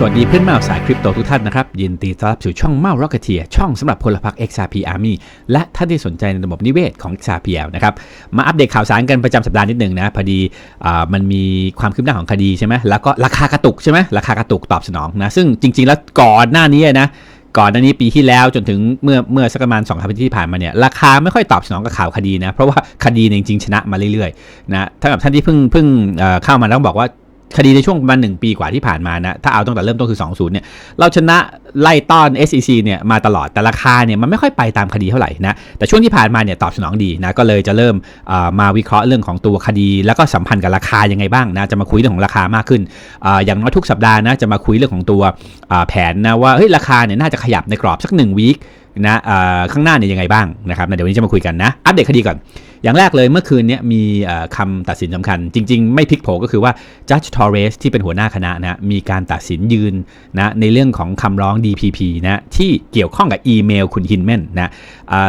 สวัสดีเพื่อนเมาสายคริปโตทุกท่านนะครับ ยินดีต้อนรับสู่ช่องเมา Rocketeer ช่องสำหรับพลพรรค XRP Army และท่านที่สนใจในระบบนิเวศของ XRPL นะครับ มาอัปเดตข่าวสารกันประจำสัปดาห์นิดหนึ่งนะ พอดีอมันมีความคืบหน้าของคดีใช่ไหมแล้วก็ราคากระตุกใช่ไหมราคากระตุกตอบสนองนะ ซึ่งจริง ๆ แล้วก่อนหน้านี้นะก่อนหน้านี้ปีที่แล้วจนถึงเมื่อเมื่อสักประมาณ2องปีที่ผ่านมาเนี่ยราคาไม่ค่อยตอบสนองกับข่าวคดีนะเพราะว่าคดีจริงๆชนะมาเรื่อยๆนะถ้ากับท่านที่เพิ่งเพิ่งเข้ามาแล้วบอกว่า คดีในช่วงประมาณหนึ่งปีกว่าที่ผ่านมานะ ถ้าเอาตั้งแต่เริ่มต้นคือ 20 เนี่ย เราชนะไล่ต้อน SEC เนี่ยมาตลอดแต่ราคาเนี่ยมันไม่ค่อยไปตามคดีเท่าไหร่นะ แต่ช่วงที่ผ่านมาเนี่ยตอบสนองดีนะ ก็เลยจะเริ่มมาวิเคราะห์เรื่องของตัวคดี แล้วก็สัมพันธ์กับราคายังไงบ้างนะ จะมาคุยเรื่องของราคามากขึ้นออย่างน้อยทุกสัปดาห์นะ จะมาคุยเรื่องของตัวแผนนะว่าเฮ้ยราคาเนี่ยน่าจะขยับในกรอบสักหนึ่งวีคนะข้างหน้าเนี่ยยังไงบ้างนะครับนะเดี๋ยววันนี้จะมาคุยกันนะ อัปเดตคดีก่อน อย่างแรกเลยเมื่อคืนนี้มีคำตัดสินสำคัญ จริง ๆ ไม่พลิกโผก็คือว่า Judge Torres ที่เป็นหัวหน้าคณะนะมีการตัดสินยืนนะในเรื่องของคำร้อง DPP นะที่เกี่ยวข้องกับอีเมลคุณฮินแมนนะ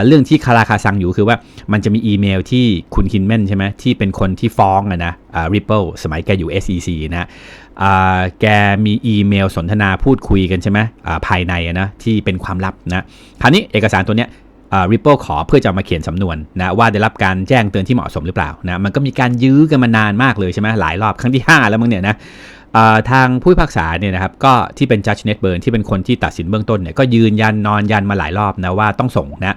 เรื่องที่คาราคาซังอยู่คือว่ามันจะมีอีเมลที่คุณฮินแมนใช่ไหมที่เป็นคนที่ฟ้องนะอ่า Ripple สมัยแกอยู่ SEC นะแกมีอีเมลสนทนาพูดคุยกันใช่ไหมภายในนะที่เป็นความลับนะคราวนี้เอกสารตัวเนี้ย ริปเปิลขอเพื่อจะมาเขียนสำนวนนะว่าได้รับการแจ้งเตือนที่เหมาะสมหรือเปล่านะมันก็มีการยื้อกันมานานมากเลยใช่ไหมหลายรอบครั้งที่ 5 แล้วมั้งเนี่ยนะทางผู้พิพากษาเนี่ยนะครับก็ที่เป็น Judge Net Burn ที่เป็นคนที่ตัดสินเบื้องต้นเนี่ยก็ยืนยันนอนยันมาหลายรอบนะว่าต้องส่งนะ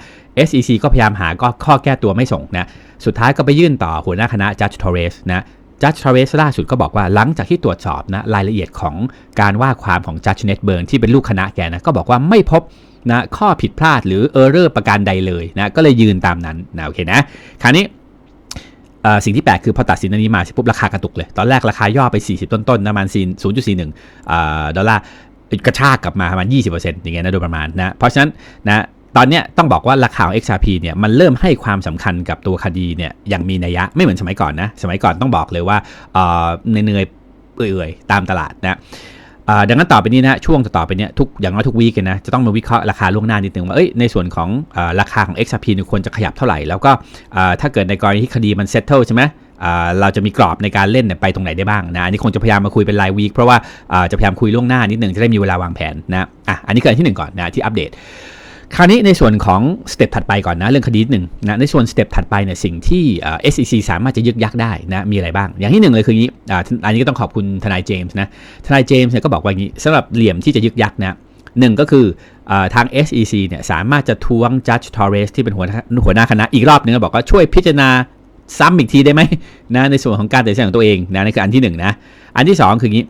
SEC ก็พยายามหาก็ข้อแก้ตัวไม่ส่งนะสุดท้ายก็ไปยื่นต่อหัวหน้าคณะ Judge Torres นะจัดทราเวสล่าสุดก็บอกว่าหลังจากที่ตรวจสอบนะรายละเอียดของการว่าความของจัดเน็ตเบิร์นที่เป็นลูกคณะแกนะก็บอกว่าไม่พบ นะข้อผิดพลาดหรือเออร์เรอร์ประการใดเลยนะก็เลยยืนตามนั้นนะโอเคนะคราวนี้สิ่งที่แปลกคือพอตัดสินอันนี้มาเสร็จปุ๊บราคากระตุกเลย ตอนแรกราคาย่อไป 40 ต้นๆประมาณ0.41อ่าดอลลาร์กระชากกลับมาประมาณ 20%อย่างเงี้ยนะโดยประมาณนะเพราะฉะนั้นนะตอนเนี้ยต้องบอกว่าราคาของ XRP เนี่ยมันเริ่มให้ความสำคัญกับตัวคดีเนี่ยอย่างมีนัยยะไม่เหมือนสมัยก่อนนะสมัยก่อนต้องบอกเลยว่าเอ่อเนื่อยๆเอื่อยๆตามตลาดนะ ดังนั้นต่อไปนี้นะช่วงต่อไปนี้ทุกอย่างน้อยทุกวีกันนะจะต้องมาวิเคราะห์ราคาล่วงหน้านิดนึงว่าเอ้ยในส่วนของอราคาของ XRP เนี่ยควรจะขยับเท่าไหร่ แล้วก็ถ้าเกิดในกรณีที่คดีมันเซตเทิลใช่ไหมเราจะมีกรอบในการเล่นไปตรงไหนได้บ้างนะอันนี้คงจะพยายามมาคุยเป็นรายวีคเพราะว่าอ่าจะพยายามคุยล่วงหน้านิดนึงจะได้มีเวลาวางแผนนะอะอันนี้คืออันที่หนึ่งก่อนนะที่อัปเดต คราวนี้ในส่วนของสเต็ปถัดไปก่อนนะเรื่องคดีหนึ่งนะในส่วนสเต็ปถัดไปเนี่ยสิ่งที่ SEC สามารถจะยึกยักได้นะมีอะไรบ้าง อย่างที่หนึ่งเลยคืออย่างนี้อันนี้ก็ต้องขอบคุณทนายเจมส์นะทนายเจมส์เนี่ยก็บอกว่าอย่างนี้สำหรับเหลี่ยมที่จะยึกยักนะหนึ่งก็คืออทาง SEC เนี่ยสามารถจะทวง Judge Torres ที่เป็นหัวหน้าหัวหน้าคณะอีกรอบหนึงแล้วบอกว่าช่วยพิจารณาซ้ำอีกทีได้ไหมนะในส่วนของการตัดสินของตัวเองนะนี่คืออันที่หนึ่งนะอันที่สองคืออย่างนี้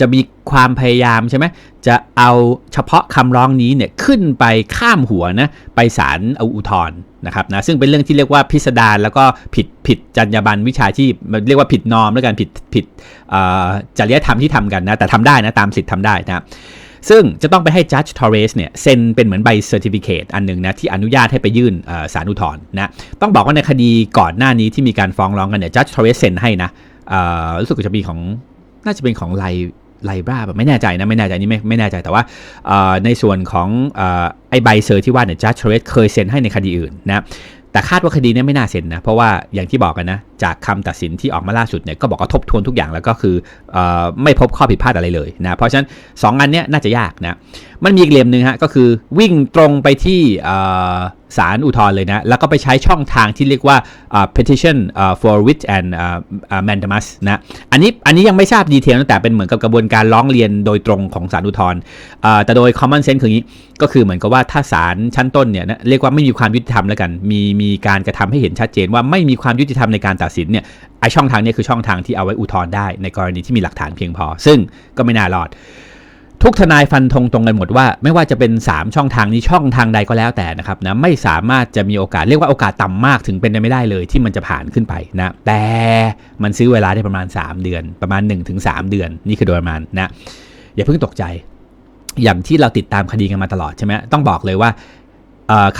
จะมีความพยายามใช่ไหมจะเอาเฉพาะคำร้องนี้เนี่ยขึ้นไปข้ามหัวนะไปศาลเอาอุทธรณ์นะครับนะซึ่งเป็นเรื่องที่เรียกว่าพิสดารแล้วก็ผิดผิดจรรยาบรรณวิชาชีพเรียกว่าผิดนอมแล้วกันผิดผิดจริยธรรมที่ทำกันนะแต่ทำได้นะตามสิทธิ์ทำได้นะซึ่งจะต้องไปให้ Judge Torres เนี่ยเซ็นเป็นเหมือนใบ Certificate อันหนึ่งนะที่อนุญาตให้ไปยื่นเอ่อศาลอุทธรณ์นะต้องบอกว่าในคดีก่อนหน้านี้ที่มีการฟ้องร้องกันเนี่ย Judge Torres เซ็นให้นะรู้สึกจะมีของ น่าจะเป็นของไลไลบราแบบไม่แน่ใจนะ ไม่แน่ใจนี่ไม่ไม่แน่ใจแต่ว่าในส่วนของอไอใบเซอร์ที่ว่าเนี่ยจัดเทรสเคยเซ็นให้ในคดีอื่นนะแต่คาดว่าคดีนี้ไม่น่าเซ็นนะ เพราะว่าอย่างที่บอกกันนะ จากคำตัดสินที่ออกมาล่าสุดเนี่ยก็บอกว่าทบทวนทุกอย่างแล้วก็คืออไม่พบข้อผิดพลาดอะไรเลยนะเพราะฉะนั้นสองอันเนี้ยน่าจะยากนะมันมีอีกเหลี่ยมหนึ่งฮะก็คือวิ่งตรงไปที่ศาลอุทธรณ์เลยนะแล้วก็ไปใช้ช่องทางที่เรียกว่า petition for writ and mandamus นะอันนี้อันนี้ยังไม่ทราบดีเทลนะแต่เป็นเหมือนกับกระบวนการร้องเรียนโดยตรงของศาลอุทธรณ์แต่โดย common sense คืออย่างนี้ก็คือเหมือนกับว่าถ้าศาลชั้นต้นเนี่ยนะเรียกว่าไม่มีความยุติธรรมแล้วกัน มีมีการกระทำให้เห็นชัดเจนว่าไม่มีความยุติธรรมในการตัดสินเนี่ยไอช่องทางเนี้คือช่องทางที่เอาไว้อุทธรณ์ได้ในกรณีที่มีหลักฐานเพียงพอ ซึ่งก็ไม่น่ารอด ทุกทนายฟันธงตรงกันหมดว่า ไม่ว่าจะเป็น 3 ช่องทางนี้ช่องทางใดก็แล้วแต่นะครับนะไม่สามารถจะมีโอกาสเรียกว่าโอกาสต่ำมากถึงเป็นไปไม่ได้เลย ที่มันจะผ่านขึ้นไปนะแต่มันซื้อเวลาได้ประมาณ 3 เดือน ประมาณ 1-3 เดือน นี่คือโดยประมาณนะอย่าเพิ่งตกใจอย่างที่เราติดตามคดีกันมาตลอดใช่ไหมต้องบอกเลยว่า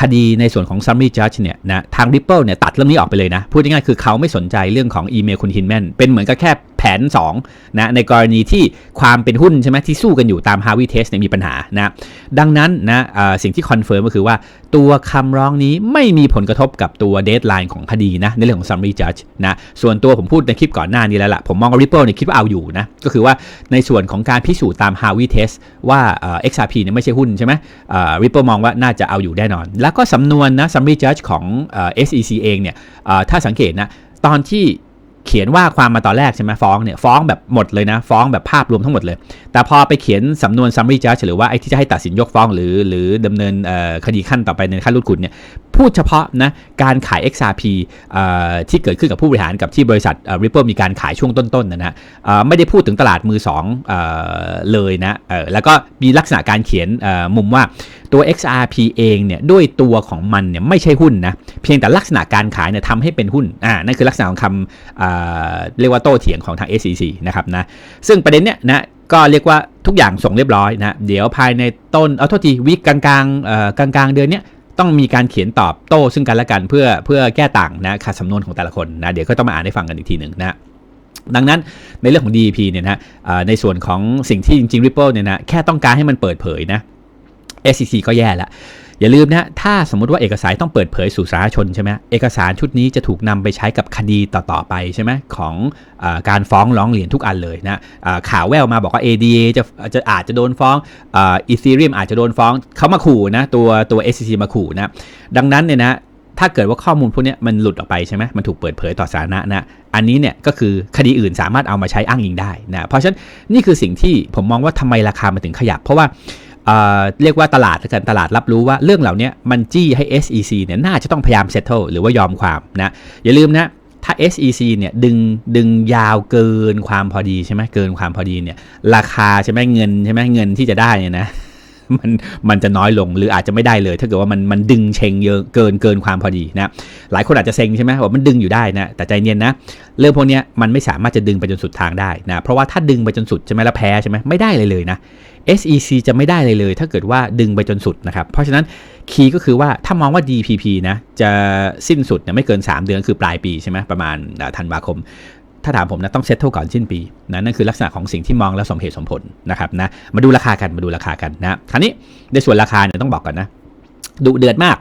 คดีในส่วนของ summary judge เนี่ยนะทาง Ripple เนี่ยตัดเรื่องนี้ออกไปเลยนะ พูดง่ายๆคือเขาไม่สนใจเรื่องของอีเมลคุณฮินแมนเป็นเหมือนกับแค่ แผน2นะในกรณีที่ความเป็นหุ้นใช่ไหมที่สู้กันอยู่ตาม Harvey Test เนี่ยมีปัญหานะดังนั้นนะสิ่งที่คอนเฟิร์มก็คือว่าตัวคำร้องนี้ไม่มีผลกระทบกับตัวเดทไลน์ของคดีนะในเรื่องของ summary judge นะส่วนตัวผมพูดในคลิปก่อนหน้านี้แล้วล่ะ ผมมองว่า Ripple เนี่ยคิดว่าเอาอยู่นะก็คือว่าในส่วนของการพิสูจน์ตาม Harvey Test ว่าเอ่อ XRP เนี่ยไม่ใช่หุ้นใช่ไหมเอ่อ Ripple มองว่าน่าจะเอาอยู่แน่นอน แล้วก็สำนวนนะ summary judge ของเอ่อ SEC เองเนี่ยถ้าสังเกตนะตอนที่ เขียนว่าความมาตอนแรกใช่ไหมฟ้องเนี่ยฟ้องแบบหมดเลยนะ ฟ้องแบบภาพรวมทั้งหมดเลย แต่พอไปเขียนสำนวน summary judge หรือว่าไอ้ที่จะให้ตัดสินยกฟ้องหรือหรือดำเนินคดีขั้นต่อไปในขั้นรุดคุณเนี่ยพูดเฉพาะนะการขาย XRP ที่เกิดขึ้นกับผู้บริหารกับที่บริษัท Ripple มีการขายช่วงต้นๆนะฮะไม่ได้พูดถึงตลาดมือสองเอเลยนะแล้วก็มีลักษณะการเขียนมุมว่าตัว XRP เองเนี่ยด้วยตัวของมันเนี่ยไม่ใช่หุ้นนะเพียงแต่ลักษณะการขายเนี่ยทำให้เป็นหุ้นอ่านั่นคือลักษณะของคำเรียกว่าโต้เถียงของทาง SEC นะครับนะซึ่งประเด็นเนี้ยนะก็เรียกว่าทุกอย่างส่งเรียบร้อยนะเดี๋ยวภายในต้นเอาโทษทีวิกกลางๆเอ่อกลางเดือนเนี้ยต้องมีการเขียนตอบโต้ซึ่งกันและกันเพื่อเพื่อแก้ต่างนะขัดสำนวนของแต่ละคนนะเดี๋ยวก็ต้องมาอ่านให้ฟังกันอีกทีหนึ่งนะดังนั้นในเรื่องของ DEP เนี่ยนะในส่วนของสิ่งที่จริงๆ Ripple เนี่ยนะแค่ต้องการให้มันเปิดเผยนะ SEC ก็แย่ละ อย่าลืมนะถ้าสมมติว่าเอกสารต้องเปิดเผยสู่สาธารณชนใช่ไหมเอกสารชุดนี้จะถูกนำไปใช้กับคดีต่อๆไปใช่ไหมของอการฟ้องร้องเรียนทุกอันเลยนะข่าวแววมาบอกว่า ADA จะจะอาจจะโดนฟ้องอีเธเรียมอาจจะโดนฟ้องเขามาขู่นะตัวตัว SEC มาขู่นะดังนั้นเนี่ยนะถ้าเกิดว่าข้อมูลพวกนี้มันหลุดออกไปใช่ไหมมันถูกเปิดเผยต่อสาธารณะนะ อันนี้เนี่ยก็คือคดีอื่นสามารถเอามาใช้อ้างอิงได้นะ เพราะฉะนั้นนี่คือสิ่งที่ผมมองว่าทำไมราคามันถึงขยับ เพราะว่า เเรียกว่าตลาดแล้วกันตลาดรับรู้ว่าเรื่องเหล่านี้มันจี้ให้ SEC เนี่ยน่าจะต้องพยายาม settle หรือว่ายอมความนะอย่าลืมนะถ้า SEC เนี่ยดึงดึงยาวเกินความพอดีใช่ไหมเกินความพอดีเนี่ยราคาใช่ไหมเงินใช่ไหมเงินที่จะได้เนี่ยนะมันมันจะน้อยลงหรืออาจจะไม่ได้เลย ถ้าเกิดว่ามันมันดึงเชงเยอะเกินเกินความพอดีนะหลายคนอาจจะเซ็งใช่ไหมว่ามันดึงอยู่ได้นะแต่ใจเย็นนะเรื่องพวกนี้มันไม่สามารถจะดึงไปจนสุดทางได้นะเพราะว่าถ้าดึงไปจนสุดใช่ไหมแล้วแพ้ใช่ไหมไม่ได้เลยเลยนะ SEC จะไม่ได้เลยเลย ถ้าเกิดว่าดึงไปจนสุดนะครับ เพราะฉะนั้นคีย์ก็คือว่าถ้ามองว่า DPP นะจะสิ้นสุดเนี่ยไม่เกิน 3 เดือนคือปลายปีใช่ไหมประมาณธันวาคม ถ้าถามผมนะต้องเซ็ตเท่าก่อนสิ้นปีนะนั่นคือลักษณะของสิ่งที่มองแล้วสมเหตุสมผลนะครับนะมาดูราคากันมาดูราคากันนะคราวนี้ในส่วนราคาเนี่ยต้องบอกก่อนนะดุเดือดมาก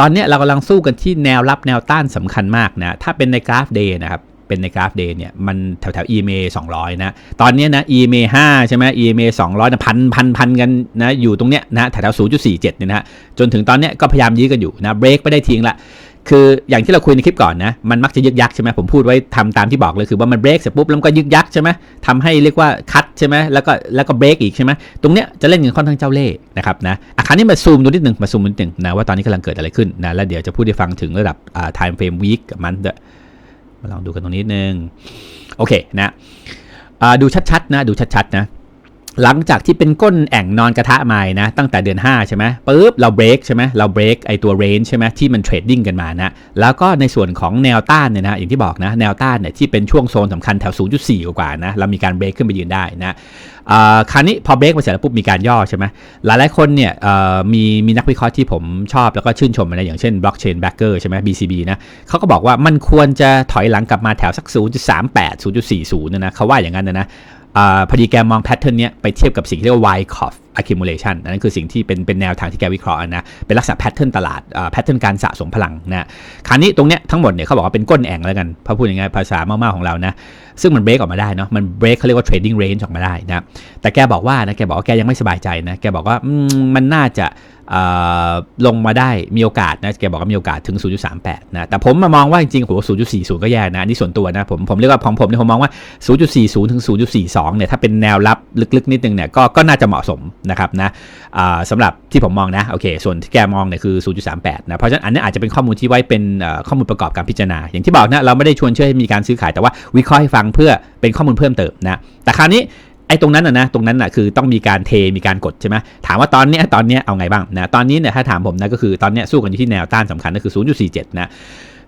ตอนนี้เรากำลังสู้กันที่แนวรับแนวต้านสำคัญมากนะ ถ้าเป็นในกราฟเดย์นะครับ เป็นในกราฟเดย์เนี่ยมันแถวแถว EMA 200 นะ ตอนนี้นะ EMA 5 ใช่ไหม EMA 200นะพันพันพันกันนะอยู่ตรงเนี้ยนะแถวแถว0.47เนี่ยนะฮะจนถึงตอนเนี้ยก็พยายามยื้อกันอยู่นะเบรกไม่ได้ทิ้งละคืออย่างที่เราคุยในคลิปก่อนนะมันมักจะยึกยักใช่ไหมผมพูดไว้ทำตามที่บอกเลยคือว่ามันเบรกเสร็จปุ๊บแล้วก็ยึกยักใช่ไหมทำให้เรียกว่าคัดใช่ไหมแล้วก็แล้วก็เบรกอีกใช่ไหมตรงเนี้ยจะเล่นกันค่อนข้างเจ้าเล่ห์นะครับนะอะคราวนี้มาซูมดูนิดหนึ่งมาซูมนิดหนึ่งนะว่าตอนนี้กำลังเกิดอะไรขึ้นนะแล้วเดี๋ยวจะพูดให้ฟังถึงระดับอ่า time frame week กับมันด้ว มาลองดูกันตรงนี้นิดนึง โอเคนะดูชัดๆนะ ดูชัดๆนะ หลังจากที่เป็นก้นแอ่งนอนกระทะมานะ ตั้งแต่เดือน 5 ใช่ไหมปุ๊บเราเบรกใช่ไหมเราเบรกไอตัวเรนจ์ใช่ไหมที่มันเทรดดิ้งกันมานะ แล้วก็ในส่วนของแนวต้านเนี่ยนะ อย่างที่บอกนะ แนวต้านเนี่ยที่เป็นช่วงโซนสำคัญแถว 0.4 กว่าๆนะ เรามีการเบรกขึ้นไปยืนได้นะคราวนี้พอเบรกมาเสร็จแล้วปุ๊บมีการย่อใช่ไหมหลายๆคนเนี่ยมีมีนักวิเคราะห์ที่ผมชอบแล้วก็ชื่นชมนะอย่างเช่น blockchain backer ใช่ไหม BCB นะเขาก็บอกว่ามันควรจะถอยหลังกลับมาแถวสัก 0.38 0.40นะนะเขาว่าอย่างนั้นนะนะ พอดีแกมองแพทเทิร์นเนี้ยไปเทียบกับสิ่งที่เรียกว่า Y curve accumulation อันนั้นคือสิ่งที่เป็นเป็นแนวทางที่แกวิเคราะห์นะเป็นลักษณะแพทเทิร์นตลาดแพทเทิร์นการสะสมพลังนะคราวนี้ตรงเนี้ยทั้งหมดเนี่ยเขาบอกว่าเป็นก้นแอ่งแล้วกันพอพูดยังไงภาษาเมาๆของเรานะซึ่งมันเบรกออกมาได้เนาะมันเบรกเขาเรียกว่า trading range ออกมาได้นะแต่แกบอกว่านะแกบอกว่าแกยังไม่สบายใจนะแกบอกว่ามันน่าจะลงมาได้มีโอกาสนะแกบอกว่ามีโอกาสถึง 0.38 นะแต่ผมมามองว่าจริงๆโห0.40 ก็แย่นะอันนี่ส่วนตัวนะผมผมเรียกว่าของผมเนี่ยผมมองว่า 0.40 ถึง 0.42 เนี่ยถ้าเป็นแนวรับลึกๆ นิดนึงเนี่ยก็ก็น่าจะเหมาะสมนะครับนะสำหรับที่ผมมองนะโอเค ส่วนที่แกมองเนี่ยคือ 0.38 นะ เพราะฉะนั้นอันนี้อาจจะเป็นข้อมูลที่ไว้เป็นข้อมูลประกอบการพิจารณา อย่างที่บอกนะ เราไม่ได้ชวนเชื่อให้มีการซื้อขายแต่ว่าวิเคราะห์ให้ฟังเพื่อเป็นข้อมูลเพิ่มเติมนะ แต่คราวนี้ไอ้ตรงนั้นนะนะตรงนั้นนะคือต้องมีการเทมีการกดใช่ไหมถามว่าตอนเนี้ยตอนเนี้ยเอาไงบ้างนะตอนนี้เนี่ยถ้าถามผมนะก็คือตอนเนี้ยสู้กันอยู่ที่แนวต้านสำคัญก็คือ 0.47 นะ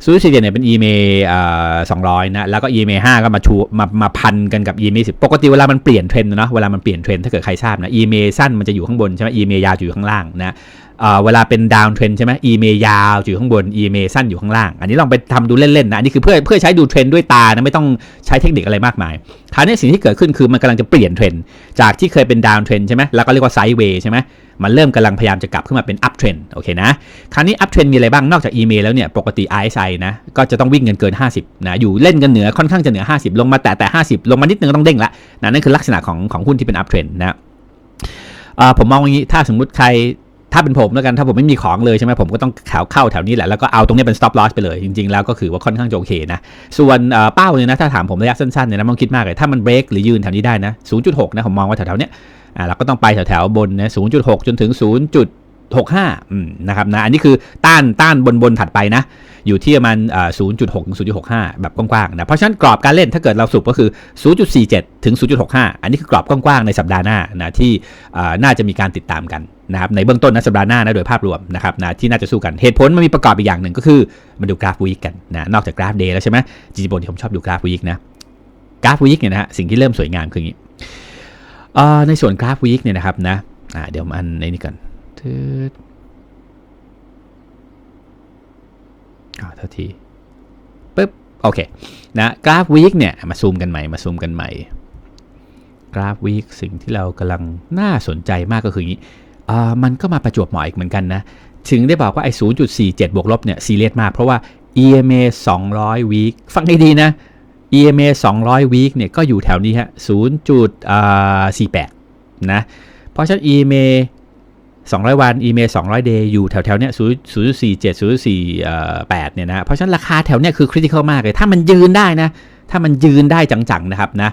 ซูชิเนี่ยเป็น EMA เอ่อ200นะแล้วก็ EMA ห้าก็มาชูมามาพันกันกับ EMA สิบปกติเวลามันเปลี่ยนเทรนด์เนาะเวลามันเปลี่ยนเทรนด์ถ้าเกิดใครทราบนะ EMA สั้นมันจะอยู่ข้างบนใช่ไหม EMA ยาวอยู่ข้างล่างนะ เวลาเป็นดาวน์เทรนใช่ไหม EMA ยาวอยู่ข้างบน EMA สั้นอยู่ข้างล่าง อันนี้ลองไปทำดูเล่นๆนะอันนี้คือเพื่อเพื่อใช้ดูเทรนด้วยตานะไม่ต้องใช้เทคนิคอะไรมากมายคราวนี้สิ่งที่เกิดขึ้นคือมันกำลังจะเปลี่ยนเทรนจากที่เคยเป็นดาวน์เทรนใช่ไหมแล้วก็เรียกว่าไซด์เวย์ใช่ไหมมันเริ่มกำลังพยายามจะกลับขึ้นมาเป็นอัพเทรนโอเคนะคราวนี้อัพเทรนมีอะไรบ้างนอกจากอีเมลแล้วเนี่ยปกติ RSI นะก็จะต้องวิ่งกันเกิน 50นะอยู่เล่นกันเหนือค่อนข้างจะเหนือ 50 ลงมาแต่แต่ 50 ลงมานิดนึงก็ต้องเด้งละนะนั่นคือลักษณะของของหุ้นที่เป็นอัพเทรนนะผมมองอย่างนี้ถ้าสมมุติใคร ถ้าเป็นผมแล้วกันถ้าผมไม่มีของเลยใช่ไหมผมก็ต้องขาวเข้าแถวนี้แหละแล้วก็เอาตรงนี้เป็น stop loss ไปเลย จริง ๆ แล้วก็คือว่าค่อนข้างจะโอเคนะ ส่วนเป้าเนี่ยนะถ้าถามผมระยะสั้นๆเนี่ยนะไม่ต้องคิดมากเลยถ้ามันเบรกหรือยืนแถวนี้ได้นะ0.6นะผมมองว่าแถวๆเนี้ยอ่าเราก็ต้องไปแถวๆบนนะ0.6 จนถึง 0.65อืมนะครับนะอันนี้คือต้านต้านบนบนถัดไปนะอยู่ที่ประมาณ0.6ถึง0.65 แบบกว้างๆนะเพราะฉะนั้นกรอบการเล่นถ้าเกิดเราสุปก็คือ 0.47 ถึง 0.65 อันนี้คือกรอบกว้างๆในสัปดาห์หน้านะที่น่าจะมีการติดตามกัน นะครับในเบื้องต้นนะสัปดาห์หน้านะโดยภาพรวมนะครับนะที่น่าจะสู้กันเหตุผลมันมีประกอบอีกอย่างหนึ่งก็คือมาดูกราฟวีคกันนะนอกจากกราฟเดย์แล้วใช่ไหมจริงๆปกติผมชอบดูกราฟวีคนะกราฟวีคเนี่ยนะฮะสิ่งที่เริ่มสวยงามคืออย่างนี้ในส่วนกราฟวีคเนี่ยนะครับนะเดี๋ยวมันในนี้ก่อนทืดอ่าเท่าทีปึ๊บโอเคนะกราฟวีคเนี่ยมาซูมกันใหม่มาซูมกันใหม่กราฟวีคสิ่งที่เรากำลังน่าสนใจมากก็คืออย่างนี้ มันก็มาประจวบเหมาะอีกเหมือนกันนะ ถึงได้บอกว่าไอ้0.47 บวกลบเนี่ยซีเรียสมากเพราะว่า EMA 200 week ฟังให้ดีนะ EMA 200 week เนี่ยก็อยู่แถวนี้ฮะ0.48 นะ เพราะฉะนั้น EMA 200 วัน EMA 200 day อยู่แถวๆเนี้ย0.47 0.48 เนี่ยนะ เพราะฉะนั้นราคาแถวเนี้ยคือ critical มากเลย ถ้ามันยืนได้นะ ถ้ามันยืนได้จังๆ นะครับนะ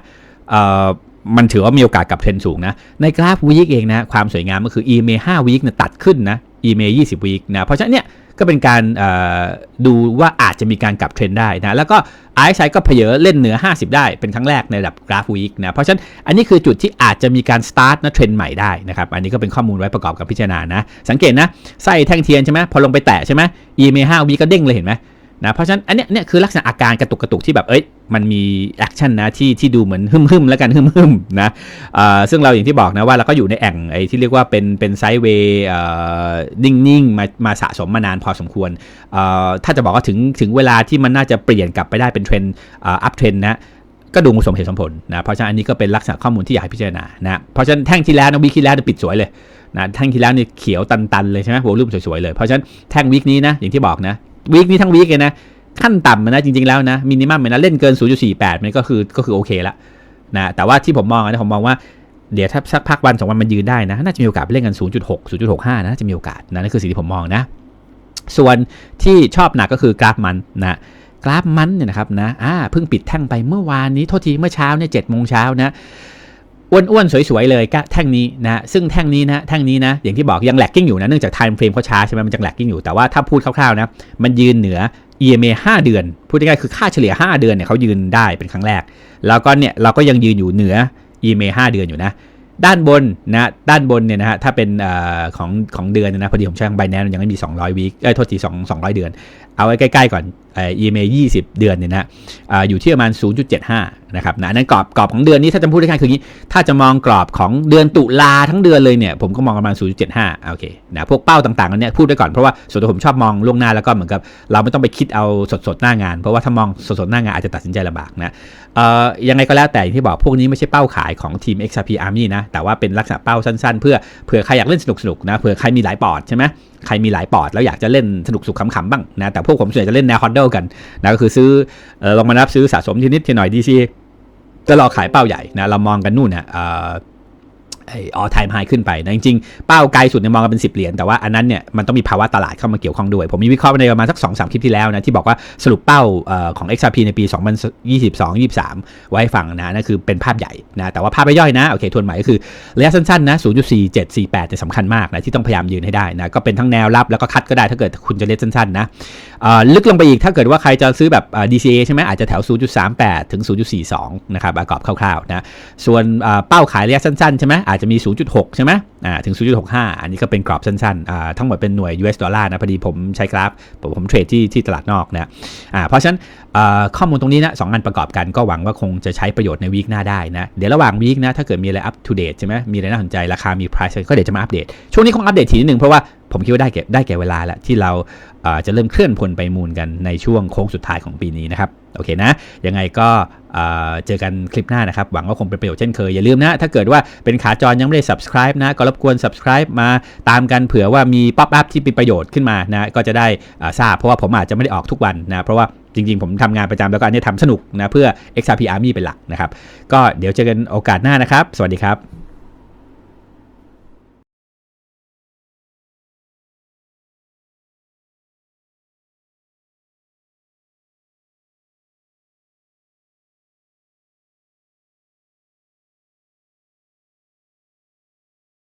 มันถือว่ามีโอกาสกลับเทรนสูงนะ ในกราฟวีคเองนะ ความสวยงามก็คือ EMA 5วีคเนี่ยตัดขึ้นนะ EMA 20วีคนะ เพราะฉะนั้นเนี่ยก็เป็นการดูว่าอาจจะมีการกลับเทรนได้นะ แล้วก็ RSI ก็เพเยอเล่นเหนือ 50 ได้เป็นครั้งแรกในระดับกราฟวีคนะ เพราะฉะนั้นอันนี้คือจุดที่อาจจะมีการสตาร์ทนะเทรนใหม่ได้นะครับ อันนี้ก็เป็นข้อมูลไว้ประกอบกับพิจารณานะ สังเกตนะไส้แท่งเทียนใช่ไหมพอลงไปแตะใช่ไหม EMA 5วีคก็เด้งเลยเห็นไหม นะเพราะฉะนั้นอันเนี้ยเนี่ยคือลักษณะอาการกระตุกกระตุกที่แบบเอ้ยมันมีแอคชั่นนะที่ที่ดูเหมือนหึมหึมแล้วกันหึมหึมนะซึ่งเราอย่างที่บอกนะว่าเราก็อยู่ในแอ่งไอ้ที่เรียกว่าเป็นเป็นไซด์เวย์เอ่อนิ่งๆมามาสะสมมานานพอสมควรถ้าจะบอกว่าถึงถึงเวลาที่มันน่าจะเปลี่ยนกลับไปได้เป็นเทรนด์อัพเทรนนะก็ดูสมเหตุสมผลนะเพราะฉะนั้นอันนี้ก็เป็นลักษณะข้อมูลที่อยากให้พิจารณานะเพราะฉะนั้นแท่งที่แล้วนะวีคที่แล้วเนี่ยปิดสวยเลยนะแท่งที่แล้วเนี่ยเขียวตันๆเลยใช่ไหมโวลุ่มสวยๆเลยเพราะฉะนั้นแท่งวีคนี้นะอย่างที่บอกนะ วีคนี้ทั้งวีคเลยนะ ขั้นต่ำนะจริง ๆแล้วนะมินิมัมนะเล่นเกิน 0.48 มันก็คือก็คือโอเคละนะแต่ว่าที่ผมมองนะผมมองว่าเดี๋ยวถ้าสักพักวันสองวันมันยืนได้นะ น่าจะมีโอกาสเล่นกัน 0.6 0.65 นะน่าจะมีโอกาสนะนั่นคือสิ่งที่ผมมองนะ ส่วนที่ชอบหนักก็คือกราฟมันนะกราฟมันเนี่ยนะครับนะอ่าเพิ่งปิดแท่งไปเมื่อวานนี้โทษทีเมื่อเช้าเนี่ยเจ็ดโมงเช้านะ อ้วนๆ สวยๆ เลยก็แท่งนี้นะซึ่งแท่งนี้นะแท่งนี้นะอย่างที่บอกยังแลกกิ้งอยู่นะเนื่องจาก time frame เขาช้าใช่ไหมมันยังแลกกิ้งอยู่แต่ว่าถ้าพูดคร่าวๆนะมันยืนเหนือ EMA 5 เดือน พูดง่ายๆคือค่าเฉลี่ย 5 เดือนเนี่ยเขายืนได้เป็นครั้งแรก แล้วก็เนี่ยเราก็ยังยืนอยู่เหนือ EMA 5 เดือนอยู่นะด้านบนนะด้านบนเนี่ยนะฮะถ้าเป็นอของของเดือนนยนะพอดีผมใช้ของไบแนนยังไม่มี 200วีคเอ้ยโทษที2 200 เดือน เอาไว้ใกล้ๆก่อนเอ่อ EMA 20เดือนเนี่ยนะออยู่ที่ประมาณ 0.75 นะครับนะอันนั้นกรอบกรอบของเดือนนี้ถ้าจะพูดได้ง่คืออย่างนี้ ถ้าจะมองกรอบของเดือนตุลาทั้งเดือนเลยเนี่ย ผมก็มองประมาณ 0.75 โอเคนะพวกเป้าต่างๆอันเนี้ยพูดไว้ก่อนเพราะว่าส่วนตัวผมชอบมองล่วงหน้าแล้วก็เหมือนกับเราไม่ต้องไปคิดเอาสดๆหน้างาน เพราะว่าถ้ามองสดๆหน้างานอาจจะตัดสินใจลำบากนะเอ่อยังไงก็แล้วแต่ที่บอกพวกนี้ไม่ใช่เป้าขายของทีม XRP Army นะแต่ว่าเป็นลักษณะเป้าสั้น ๆ เพื่อเผื่อใครอยากเล่นสนุกๆนะเผื่อใครมีหลายปอดใช่ไหม ใครมีหลายปอดแล้วอยากจะเล่นสนุกสุขขำๆบ้างนะแต่พวกผมส่วนใหญ่จะเล่นแนวฮอดเดิลกันนะก็คือซื้อลออลงมานับซื้อสะสมทีนิดทีหน่อยดีซีจะรอขายเป้าใหญ่นะเรามองกันนู่นนะเอ่อ ไอออไทม์ไฮขึ้นไปนะจริงๆ เป้าไกลสุดเนี่ยมองกันเป็น 10 เหรียญแต่ว่าอันนั้นเนี่ยมันต้องมีภาวะตลาดเข้ามาเกี่ยวข้องด้วย ผมมีวิเคราะห์ในประมาณสัก2 3คลิปที่แล้วนะ ที่บอกว่าสรุปเป้าออของ XRP ในปี 2022-23 ไว้ให้ฟังนะนั่นคือเป็นภาพใหญ่นะแต่ว่าภาพย่อยนะ โอเคทวนใหม่ก็คือระยะสั้นๆนะ0.4748เนี่ยสำคัญมากนะที่ต้องพยายามยืนให้ได้นะก็เป็นทั้งแนวรับแล้วก็คัดก็ได้ถ้าเกิดคุณจะเล่นสั้นๆนะลึกลงไปอีกถ้าเกิดว่าใครจะซื้อแบบ DCA ใช่ไหมอาจจะแถว 0.38 ถึง 0.42 นะครับประกอบคร่าวๆนะส่วนเป้าขายระยะสั้นๆใช่ไหมอาจจะมี 0.6 ใช่ไหมอ่าถึง 0.65 อันนี้ก็เป็นกรอบสั้นๆอ่าทั้งหมดเป็นหน่วย US ดอลลาร์นะพอดีผมใช้กราฟ ผมผมเทรดที่ที่ตลาดนอกนะอ่าเพราะฉะนั้นอ่อข้อมูลตรงนี้นะสองอันประกอบกันก็หวังว่าคงจะใช้ประโยชน์ในวีคหน้าได้นะ เดี๋ยวระหว่างวีคนะถ้าเกิดมีอะไรอัป to date ใช่ไหมมีอะไรน่าสนใจราคามี price ก็เดี๋ยวจะมาอัปเดตช่วงนี้คงอัปเดตทีนิดนึงเพราะว่าผมคิดว่าได้แก่ได้แก่เวลาแล้วที่เรา จะเริ่มเคลื่อนพลไปมูลกันในช่วงโค้งสุดท้ายของปีนี้นะครับโอเคนะยังไงก็เจอกันคลิปหน้านะครับ หวังว่าคงเป็นประโยชน์เช่นเคย อย่าลืมนะ ถ้าเกิดว่าเป็นขาจรยังไม่ได้ subscribe นะ ก็รบกวน subscribe มาตามกันเผื่อว่ามี pop up ที่เป็นประโยชน์ขึ้นมานะก็จะได้ทราบเพราะว่าผมอาจจะไม่ได้ออกทุกวันนะ เพราะว่าจริงๆ ผมทำงานประจำแล้วก็อันนี้ทำสนุกนะเพื่อ XRP Army เป็นหลักนะครับ ก็เดี๋ยวเจอกันโอกาสหน้านะครับ สวัสดีครับ